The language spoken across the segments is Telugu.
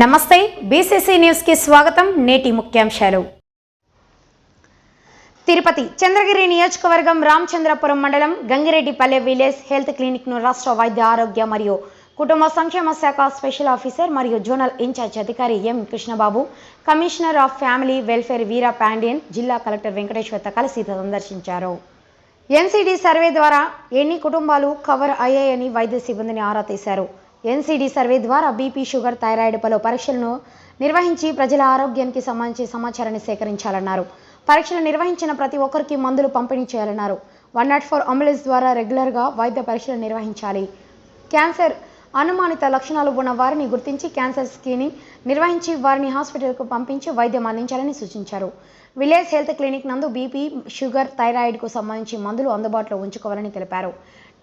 నమస్తే బీసీసీ న్యూస్కి స్వాగతం నేటి ముఖ్యాంశాలు. తిరుపతి చంద్రగిరి నియోజకవర్గం రామచంద్రపురం మండలం గంగిరెడ్డిపల్లె విలేజ్ హెల్త్ క్లినిక్ను రాష్ట్ర వైద్య ఆరోగ్య మరియు కుటుంబ సంక్షేమ శాఖ స్పెషల్ ఆఫీసర్ మరియు జోనల్ ఇన్ఛార్జ్ అధికారి M. Krishnababu commissioner of family welfare Veera Pandian జిల్లా కలెక్టర్ వెంకటేశ్వర్తో కలిసి సందర్శించారు. ఎన్సీడీ సర్వే ద్వారా ఎన్ని కుటుంబాలు కవర్ అయ్యాయని వైద్య సిబ్బందిని ఆరా తీశారు. ఎన్సీడీ సర్వే ద్వారా బీపీ షుగర్ థైరాయిడ్ పలు పరీక్షలను నిర్వహించి ప్రజల ఆరోగ్యానికి సంబంధించి సమాచారాన్ని సేకరించాలన్నారు. పరీక్షలు నిర్వహించిన ప్రతి ఒక్కరికి మందులు పంపిణీ చేయాలన్నారు. వన్ నాట్ ఫోర్ అంబులెన్స్ ద్వారా రెగ్యులర్గా వైద్య పరీక్షలు నిర్వహించాలి. క్యాన్సర్ అనుమానిత లక్షణాలు ఉన్న వారిని గుర్తించి క్యాన్సర్ స్క్రీనింగ్ నిర్వహించి వారిని హాస్పిటల్కు పంపించి వైద్యం అందించాలని సూచించారు. విలేజ్ హెల్త్ క్లినిక్ నందు బీపీ షుగర్ థైరాయిడ్కు సంబంధించి మందులు అందుబాటులో ఉంచుకోవాలని తెలిపారు.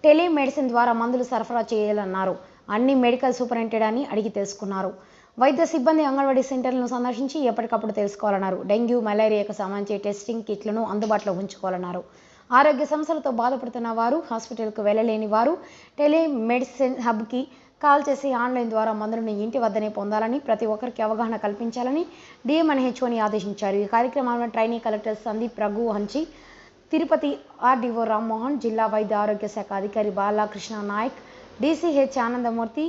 టెలిమెడిసిన్ ద్వారా మందులు సరఫరా చేయాలన్నారు. అన్ని మెడికల్ సూపరింటెండెంట్ అని అడిగి తెలుసుకున్నారు. వైద్య సిబ్బంది అంగన్వాడీ సెంటర్లను సందర్శించి ఎప్పటికప్పుడు తెలుసుకోవాలన్నారు. డెంగ్యూ మలేరియాకు సంబంధించి టెస్టింగ్ కిట్లను అందుబాటులో ఉంచుకోవాలన్నారు. ఆరోగ్య సమస్యలతో బాధపడుతున్న వారు హాస్పిటల్కు వెళ్ళలేని వారు టెలిమెడిసిన్ హబ్కి కాల్ చేసి ఆన్లైన్ ద్వారా మందులను ఇంటి వద్దనే పొందాలని ప్రతి ఒక్కరికి అవగాహన కల్పించాలని డిఎంఎన్హెచ్ఓని ఆదేశించారు. ఈ కార్యక్రమంలో trainee collector Sandeep Raghu Hanchi Tirupati RDO Rammohan జిల్లా వైద్య ఆరోగ్య శాఖ అధికారి బాలకృష్ణ నాయక్ డీసీహెచ్ ఆనందమూర్తి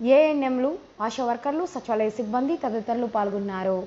ఏఎన్ఎంలు ఆశా వర్కర్లు సచివాలయ సిబ్బంది తదితరులు పాల్గొన్నారు.